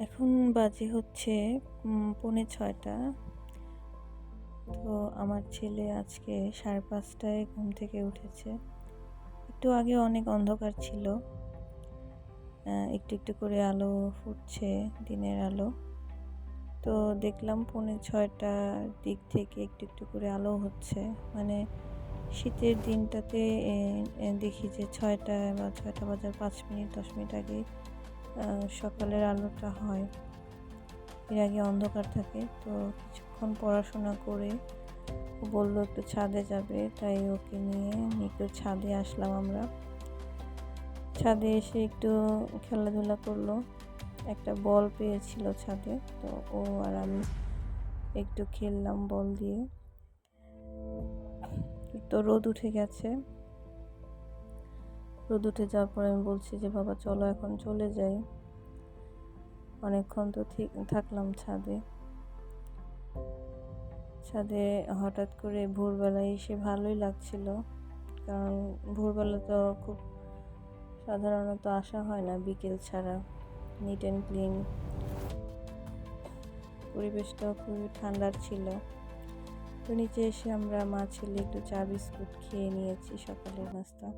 এখন বাজে হচ্ছে পৌনে ছয়টা। তো আমার ছেলে আজকে সাড়ে পাঁচটায় ঘুম থেকে উঠেছে। একটু আগে অনেক অন্ধকার ছিল। একটু একটু করে আলো ফুটছে দিনের আলো। তো দেখলাম পৌনে ছয়টার দিক থেকে একটু একটু করে আলো হচ্ছে। মানে শীতের দিনটাতে দেখি যে ছয়টা বা ছয়টা বাজার পাঁচ মিনিট, দশ মিনিট আগে সকালের আলোটা হয়। এর আগে অন্ধকার থাকে, তো কিছুক্ষণ পড়াশোনা করে ও বলল, একটু ছাদে যাবে। তাই ওকে নিয়ে একটু ছাদে আসলাম আমরা। ছাদে এসে একটু খেলাধুলা করল। একটা বল পেয়েছিল ছাদে, তো ও আর আমি একটু খেললাম বল দিয়ে। তো রোদ উঠে গেছে। রোদ উঠে যাওয়ার পর আমি বলছি যে, বাবা, চলো এখন চলে যাই। অনেকক্ষণ তো ঠিক, থাকলাম ছাদে। ছাদে হঠাৎ করে ভোরবেলায় এসে ভালোই লাগছিল, কারণ ভোরবেলা তো খুব সাধারণত আসা হয় না বিকেল ছাড়া নিট অ্যান্ড ক্লিন পরিবেশটাও খুবই ঠান্ডার ছিল। তো নিচে এসে আমরা মা ছেলে একটু চা, বিস্কুট খেয়ে নিয়েছি সকালের নাস্তা।